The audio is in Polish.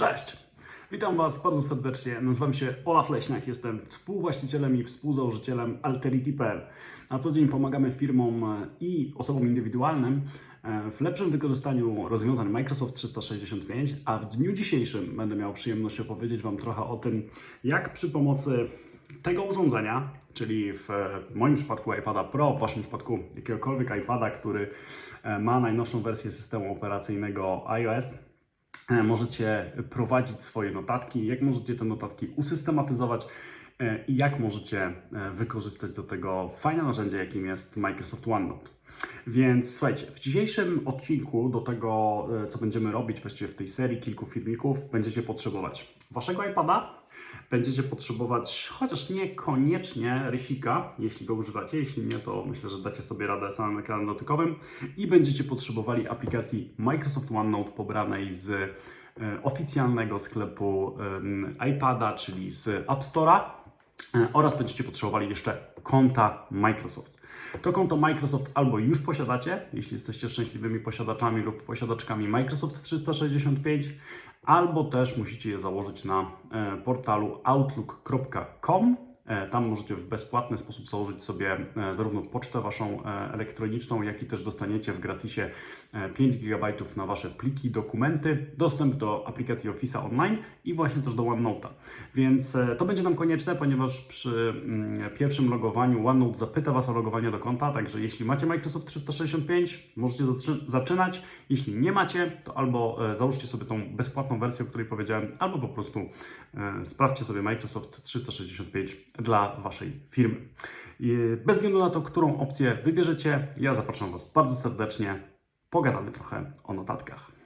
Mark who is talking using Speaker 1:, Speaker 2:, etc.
Speaker 1: Cześć! Witam Was bardzo serdecznie. Nazywam się Olaf Leśniak, jestem współwłaścicielem i współzałożycielem Alterity.pl. Na co dzień pomagamy firmom e, i osobom indywidualnym e, w lepszym wykorzystaniu rozwiązań Microsoft 365, a w dniu dzisiejszym będę miał przyjemność opowiedzieć Wam trochę o tym, jak przy pomocy tego urządzenia, czyli w e, moim przypadku iPada Pro, w Waszym przypadku jakiegokolwiek iPada, który ma najnowszą wersję systemu operacyjnego iOS, możecie prowadzić swoje notatki, jak możecie te notatki usystematyzować e, i jak możecie e, wykorzystać do tego fajne narzędzie, jakim jest Microsoft OneNote. Więc słuchajcie, w dzisiejszym odcinku do tego, e, co będziemy robić właściwie w tej serii kilku filmików, będziecie potrzebować waszego iPada, będziecie potrzebować chociaż niekoniecznie rysika, jeśli go używacie. Jeśli nie, to myślę, że dacie sobie radę samym ekranem dotykowym i będziecie potrzebowali aplikacji Microsoft OneNote pobranej z e, oficjalnego sklepu iPada, czyli z App Store'a oraz będziecie potrzebowali jeszcze konta Microsoft. To konto Microsoft albo już posiadacie, jeśli jesteście szczęśliwymi posiadaczami lub posiadaczkami Microsoft 365, albo też musicie je założyć na e, portalu outlook.com. E, Tam możecie w bezpłatny sposób założyć sobie e, zarówno pocztę waszą e, elektroniczną, jak i też dostaniecie w gratisie e, 5 GB na wasze pliki, dokumenty, dostęp do aplikacji Office'a online i właśnie też do OneNote'a. Więc to będzie nam konieczne, ponieważ przy mm, pierwszym logowaniu OneNote zapyta was o logowanie do konta, także jeśli macie Microsoft 365, możecie zaczynać. Jeśli nie macie, to albo załóżcie sobie tą bezpłatną wersję, o której powiedziałem, albo po prostu sprawdźcie sobie Microsoft 365 dla waszej firmy. Bez względu na to, którą opcję wybierzecie, ja zapraszam Was bardzo serdecznie. Pogadamy trochę o notatkach.